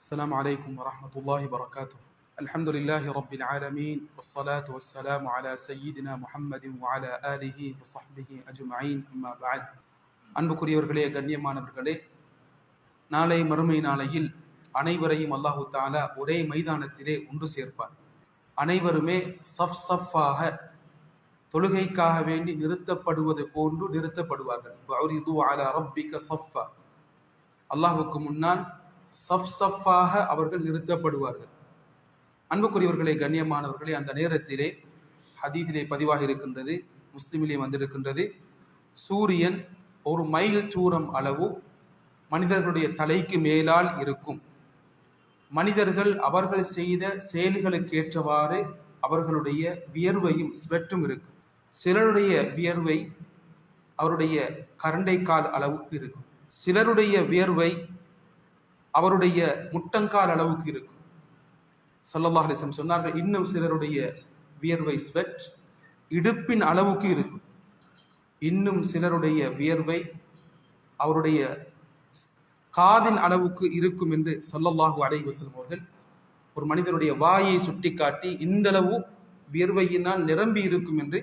السلام عليكم ورحمة الله وبركاته الحمد لله رب العالمين والصلاة والسلام على سيدنا محمد وعلى آله وصحبه أجمعين أما بعد அன்புக்குரியவர்களே கண்ணியமானவர்களே நாளை மறுமை நாளையில் அனைவரையும் அல்லாஹு தாலா ஒரே மைதானத்திலே ஒன்று சேர்ப்பார் அனைவருமே சஃப் சஃப்பாக தொழுகைக்காக வேண்டி நிறுத்தப்படுவது போன்று நிறுத்தப்படுவார்கள் வஅரிது அலா ரப்பிக சஃப்பா அல்லாஹ்வுக்கு முன்னால் சஃப் சஃப்பாக அவர்கள் நிறுத்தப்படுவார்கள். அன்புக்குரியவர்களை கண்ணியமானவர்களே அந்த நேரத்திலே ஹதீதிலே பதிவாக இருக்கின்றது முஸ்லிமிலே வந்திருக்கின்றது. சூரியன் ஒரு மைல் தூரம் அளவு மனிதர்களுடைய தலைக்கு மேலால் இருக்கும். மனிதர்கள் அவர்கள் செய்த செயல்களுக்கு ஏற்றவாறு அவர்களுடைய வியர்வையும் ஸ்வெட்டும் இருக்கும். சிலருடைய வியர்வை அவருடைய கரண்டை கால் அளவுக்கு இருக்கும். சிலருடைய வியர்வை அவருடைய முட்டங்கால் அளவுக்கு இருக்கும். சல்லல்லாஹ் அலிஸ்லம் சொன்னார்கள் இன்னும் சிலருடைய வியர்வை ஸ்வெட் இடுப்பின் அளவுக்கு இருக்கும். இன்னும் சிலருடைய வியர்வை அவருடைய காதின் அளவுக்கு இருக்கும் என்று சல்லல்லாஹு அடைவு செல்லும் அவர்கள் ஒரு மனிதனுடைய வாயை சுட்டிக்காட்டி இந்த அளவு வியர்வையினால் நிரம்பி இருக்கும் என்று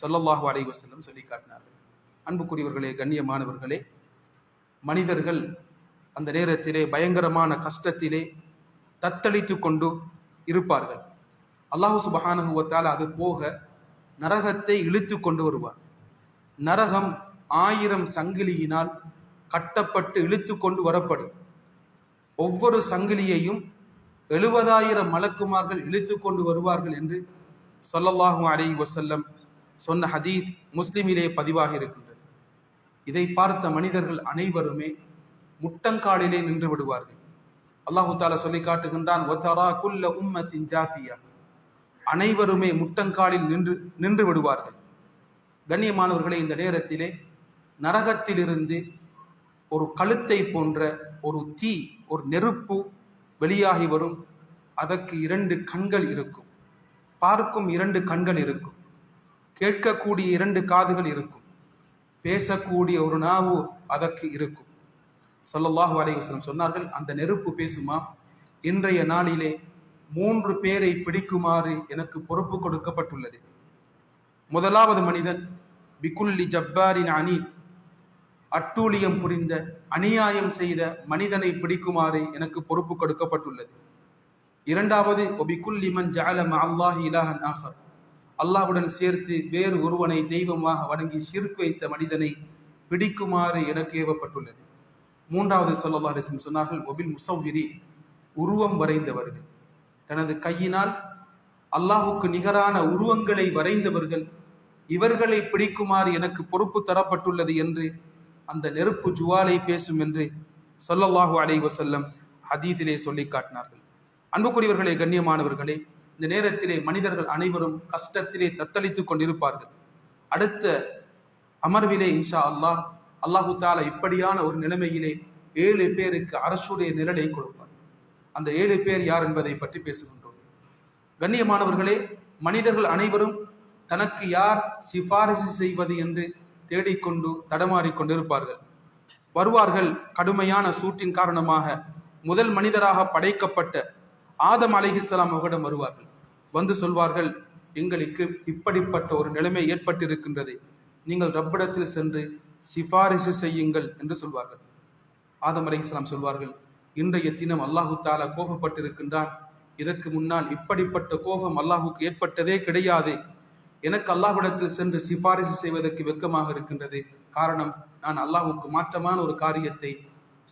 சல்லல்லாஹு அலைஹி செல்லும் சொல்லி காட்டினார்கள் அன்புக்குரியவர்களே கண்ணியமானவர்களே மனிதர்கள் அந்த நேரத்திலே பயங்கரமான கஷ்டத்திலே தத்தளித்து கொண்டு இருப்பார்கள். அல்லாஹு சுபஹானுவத்தால் அது போக நரகத்தை இழுத்து கொண்டு வருவார். நரகம் ஆயிரம் சங்கிலியினால் கட்டப்பட்டு இழுத்து கொண்டு வரப்படும். ஒவ்வொரு சங்கிலியையும் எழுபதாயிரம் மலக்குமார்கள் இழுத்து கொண்டு வருவார்கள் என்று சொல்லல்லாஹு அலி வசல்லம் சொன்ன ஹதீத் முஸ்லிமிலே பதிவாக இருக்கின்றது. இதை பார்த்த மனிதர்கள் அனைவருமே முட்டங்காலிலே நின்று விடுவார்கள். அல்லாஹு தாலா சொல்லி காட்டுகின்றான் ஒத்தரா குல்ல உம்மத்தின் ஜாஃபியா. அனைவருமே முட்டங்காலில் நின்று நின்று விடுவார்கள். கண்ணியமானவர்களே இந்த நேரத்திலே நரகத்திலிருந்து ஒரு கழுத்தை போன்ற ஒரு தீ ஒரு நெருப்பு வெளியாகி வரும். அதற்கு இரண்டு கண்கள் இருக்கும். பார்க்கும் இரண்டு கண்கள் இருக்கும். கேட்கக்கூடிய இரண்டு காதுகள் இருக்கும். பேசக்கூடிய ஒரு நாவு அதற்கு இருக்கும். சொல்லல்லாஹு அலைவசலம் சொன்னார்கள் அந்த நெருப்பு பேசுமா? இன்றைய நாளிலே மூன்று பேரை பிடிக்குமாறு எனக்கு பொறுப்பு கொடுக்கப்பட்டுள்ளது. முதலாவது மனிதன் பிகுல்லி ஜப்பாரின் அணி அட்டூழியம் புரிந்த அநியாயம் செய்த மனிதனை பிடிக்குமாறு எனக்கு பொறுப்பு கொடுக்கப்பட்டுள்ளது. இரண்டாவது ஒபிகுல்லிமன் ஜாலம் அல்லாஹ் இலாஹன் ஆஹர். அல்லாஹுடன் சேர்த்து வேறு ஒருவனை தெய்வமாக வணங்கி ஷிர்க் வைத்த மனிதனை பிடிக்குமாறு எனக்கு ஏவப்பட்டுள்ளது. மூன்றாவது சொல்லல்லா அலிஸ்லம் சொன்னார்கள் ஒபில் முசௌஹிரி உருவம் வரைந்தவர்கள். தனது கையினால் அல்லாஹுக்கு நிகரான உருவங்களை வரைந்தவர்கள் இவர்களை பிடிக்குமாறு எனக்கு பொறுப்பு தரப்பட்டுள்ளது என்று அந்த நெருப்பு ஜுவாலை பேசும் என்று சொல்லல்லாஹு அலை வசல்லம் ஹதீதிலே சொல்லி காட்டினார்கள். அன்புக்குரியவர்களே கண்ணியமானவர்களே இந்த நேரத்திலே மனிதர்கள் அனைவரும் கஷ்டத்திலே தத்தளித்துக் கொண்டிருப்பார்கள். அடுத்த அமர்விலே இன்ஷா அல்லாஹ் அல்லாஹு தாலா இப்படியான ஒரு நிலைமையிலே ஏழு பேருக்கு அரசுடைய நிழலை கொடுப்பார். அந்த ஏழு பேர் யார் என்பதை பற்றி பேசுகின்றோம். கண்ணியமானவர்களே மனிதர்கள் அனைவரும் தனக்கு யார் சிபாரிசு செய்வது என்று தேடிக்கொண்டு தடமாறிக்கொண்டிருப்பார்கள் வருவார்கள் கடுமையான சூட்டின் காரணமாக முதல் மனிதராக படைக்கப்பட்ட ஆதம் அலிஹிஸ்லாம் அவர்களிடம் வருவார்கள். வந்து சொல்வார்கள் எங்களுக்கு இப்படிப்பட்ட ஒரு நிலைமை ஏற்பட்டிருக்கின்றது. நீங்கள் ரப்பிடத்தில் சென்று சிபாரிசு செய்யுங்கள் என்று சொல்வார்கள். ஆதம் அலிஹிஸ்லாம் சொல்வார்கள் இன்றைய தினம் அல்லாஹு தாலா கோபப்பட்டிருக்கின்றான். இதற்கு முன்னால் இப்படிப்பட்ட கோபம் அல்லாஹுக்கு ஏற்பட்டதே கிடையாது. எனக்கு அல்லாஹ்விடத்தில் சென்று சிபாரிசு செய்வதற்கு வெக்கமாக இருக்கின்றது. காரணம் நான் அல்லாஹுக்கு மாற்றமான ஒரு காரியத்தை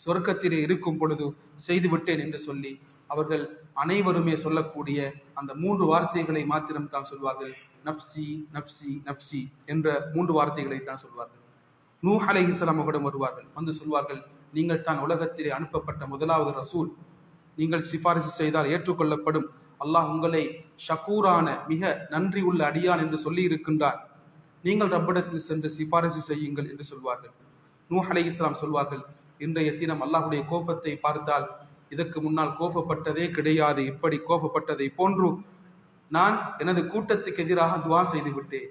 சொர்க்கத்திலே இருக்கும் பொழுது செய்துவிட்டேன் என்று சொல்லி அவர்கள் அனைவருமே சொல்லக்கூடிய அந்த மூன்று வார்த்தைகளை மாத்திரம் தான் சொல்வார்கள். நப்சி நப்சி நப்சி என்ற மூன்று வார்த்தைகளை தான் சொல்வார்கள். நூ அலை இஸ்லாம் வருவார்கள். வந்து சொல்வார்கள் நீங்கள் தான் உலகத்திலே அனுப்பப்பட்ட முதலாவது ரசூல். நீங்கள் சிபாரிசு செய்தால் ஏற்றுக்கொள்ளப்படும். அல்லாஹ் உங்களை ஷக்கூரான மிக நன்றி உள்ள அடியான் என்று சொல்லி இருக்கின்றார் நீங்கள் ரப்பிடத்தில் சென்று சிபாரிசு செய்யுங்கள் என்று சொல்வார்கள். நூ அலை இஸ்லாம் சொல்வார்கள் இன்றைய தினம் அல்லாஹுடைய கோபத்தை பார்த்தால் இதற்கு முன்னால் கோபப்பட்டதே கிடையாது. இப்படி கோபப்பட்டதை போன்று நான் எனது கூட்டத்துக்கு எதிராக துவா செய்து விட்டேன்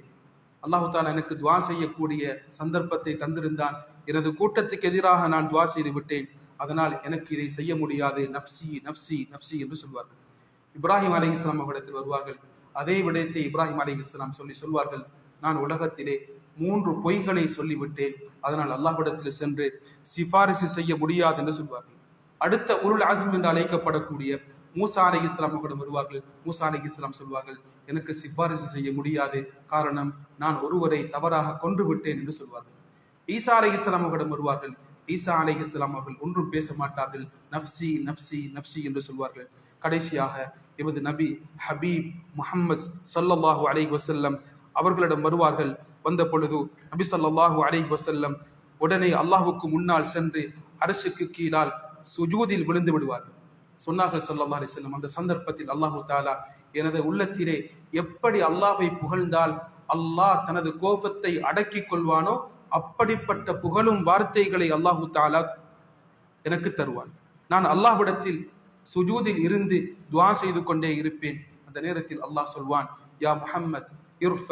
அல்லாஹு எனக்கு துவா செய்யக்கூடிய சந்தர்ப்பத்தை தந்திருந்தான். எனது கூட்டத்துக்கு எதிராக நான் துவா செய்து விட்டேன். அதனால் எனக்கு இதை செய்ய முடியாது. நப்சி நப்சி நப்சி என்று சொல்வார்கள். இப்ராஹிம் அலி இஸ்லாம் அவரிடத்தில் வருவார்கள். அதே விடயத்தை இப்ராஹிம் அலி இஸ்லாம் சொல்லி சொல்வார்கள். நான் உலகத்திலே மூன்று பொய்களை சொல்லிவிட்டேன். அதனால் அல்லாஹ்விடத்தில் சென்று சிபாரிசு செய்ய முடியாது என்று சொல்வார்கள். அடுத்த உருள் ஆசிம் என்று அழைக்கப்படக்கூடிய மூசா அலி இஸ்லாம் அவர்களிடம் வருவார்கள். மூசா அலி இஸ்லாம் சொல்வார்கள் எனக்கு சிபாரிசு செய்ய முடியாது. காரணம் நான் ஒருவரை தவறாக கொன்று விட்டேன் என்று சொல்வார்கள். ஈசா அலி இஸ்லாம் அவர்களிடம் வருவார்கள். ஈசா அலி இஸ்லாம் அவர்கள் ஒன்றும் பேச மாட்டார்கள். நப்சி நப்சி நப்சி என்று சொல்வார்கள். கடைசியாக எமது நபி ஹபீப் முஹம்மது சல்லல்லாஹு அலைஹி வசல்லம் அவர்களிடம் வருவார்கள். வந்த பொழுது நபி ஸல்லல்லாஹு அலைஹி வசல்லம் உடனே அல்லாஹுக்கு முன்னால் சென்று அரசுக்கு கீழால் சுஜூதில் விழுந்து விடுவார்கள். சொன்னார்கள் சொல்லல்லா அலைஹி அந்த சந்தர்ப்பத்தில் அல்லாஹு தாலா எனது உள்ளத்திலே எப்படி அல்லாஹை புகழ்ந்தால் அல்லாஹ் தனது கோபத்தை அடக்கிக் கொள்வானோ அப்படிப்பட்ட புகழும் வார்த்தைகளை அல்லாஹு தாலா எனக்கு தருவான். நான் அல்லாஹ்விடத்தில் சுஜூதில் இருந்து துவா செய்து கொண்டே இருப்பேன். அந்த நேரத்தில் அல்லாஹ் சொல்வான் யா முஹம்மத் இர்ஃப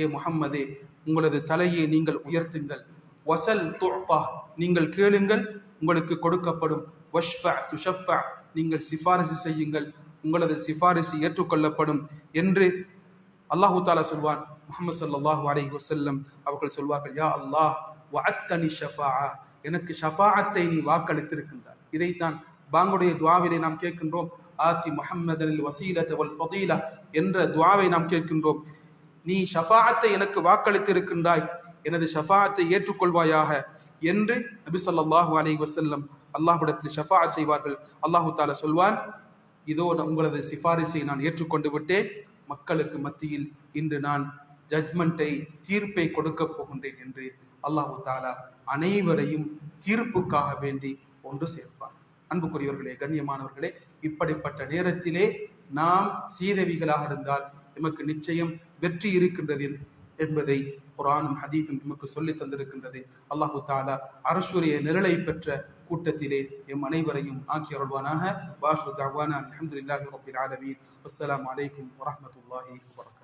ஏ முஹம்மதே உங்களது தலையை நீங்கள் உயர்த்துங்கள். வசல் தோப்பா நீங்கள் கேளுங்கள் உங்களுக்கு கொடுக்கப்படும் வஷ்ஃப துஷஃப நீங்கள் சிபாரிசு செய்யுங்கள் உங்களது சிபாரிசு ஏற்றுக்கொள்ளப்படும் என்று அல்லாஹு தாலா சொல்வான். முகமது ஸல்லல்லாஹு அலைஹி வசல்லம் அவர்கள் சொல்வார்கள் யா அல்லாஹ் வஅத்தனி ஷஃபா எனக்கு ஷஃபாஅத்தை நீ வாக்களித்திருக்கின்றார் இதைத்தான் பாங்குடைய துவாவிலே நாம் கேட்கின்றோம். ஆத்தி முஹம்மதனில் வசீலத் வல் ஃபதீலா என்ற துவாவை நாம் கேட்கின்றோம். நீ ஷஃபாஅத்தை எனக்கு வாக்களித்திருக்கின்றாய். எனது ஷஃபாஅத்தை ஏற்றுக்கொள்வாயாக. என்று நபி சொல்லாஹு அலி வசல்லம் அல்லாஹுடத்தில் ஷஃபா செய்வார்கள். அல்லாஹு தாலா சொல்வான் இதோ உங்களது சிபாரிசை நான் ஏற்றுக்கொண்டு விட்டேன். மக்களுக்கு மத்தியில் இன்று நான் ஜட்மெண்ட்டை தீர்ப்பை கொடுக்க போகின்றேன் என்று அல்லாஹு தாலா அனைவரையும் தீர்ப்புக்காக வேண்டி ஒன்று சேர்ப்பார். அன்புக்குரியவர்களே கண்ணியமானவர்களே இப்படிப்பட்ட நேரத்திலே நாம் சீதவிகளாக இருந்தால் எமக்கு நிச்சயம் வெற்றி இருக்கின்றது என்பதை குரானும் ஹதீஃபும் நமக்கு சொல்லி தந்திருக்கின்றது அல்லாஹு தாலா அரசுரிய நிழலை பெற்ற கூட்டத்திலே எம் அனைவரையும் ஆக்கி அருள்வானாக வாஷு தவானா அல்ஹம்துலில்லாஹி ரப்பில் ஆலமீன் அஸ்ஸலாமு அலைக்கும் வரஹ்மத்துல்லாஹி வபரகாத்துஹு